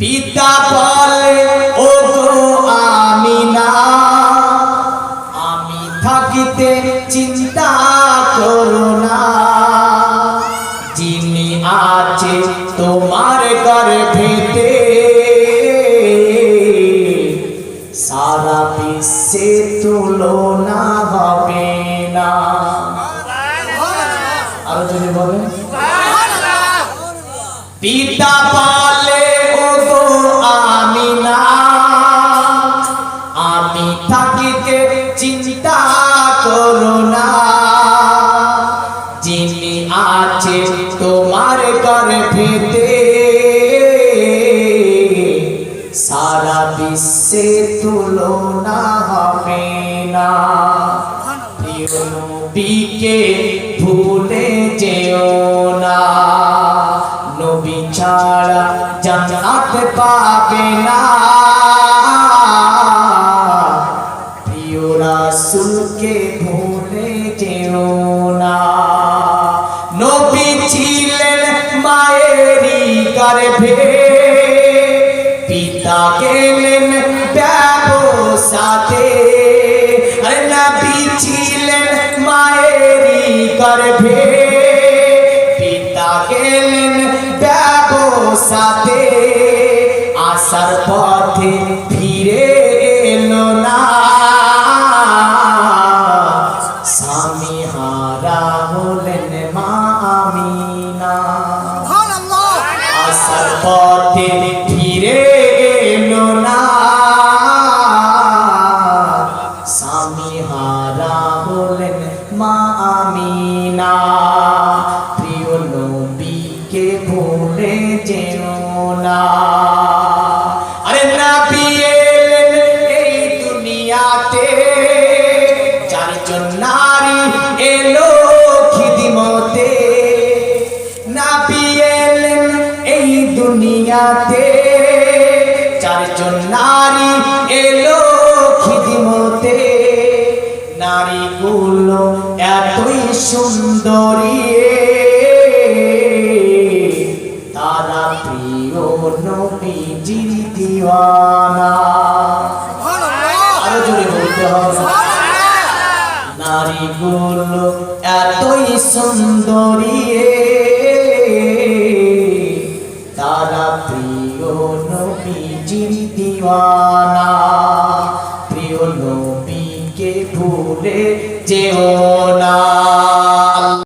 পিতা বলে ও গো আমিনা, আমি থাকিতে চিন্তা করো না। যিনি আছে তোমার গর্ভেতে, সারা বিশ্বে তুলনা হবে না। আরও যদি বলেন। পিতা বলে চিন্তা করো না। যিনি আছে তোমার গর্ভেতে সারা বিশ্বে তুলনা হবে না। নবীকে ভুলে যেও না। নবী ছাড়া জান্নাত পাবে না। রাসূলকে ভুলে যেও না। নবী ছিলেন মায়েরই গর্ভে। পিতা গেলেন ব্যবসাতে। নবী ছিলেন মায়েরই গর্ভে। পিতা গেলেন ব্যবসাতে। আসার পথে হারা হলেন মা আমিনা। আসার পথে ফিরে এলো না। স্বামী হারা হলেন মা আমিনা। প্রিয় নবীকে ভুলে যেও না। আরে নবী এলেন এই দুনিয়াতে চারজন নারী দুনিয়াতে চারজন নারী এলো খিদিমতে। নারীগুলো এতই সুন্দরী। তারা প্রিয় নবীজির দিওয়ানা। আরও জোরে বলতে হবে। নারীগুলো এতই সুন্দরী। প্রিয় নবীজির দিওয়ানা প্রিয় নবীকে ভুলে যেও না।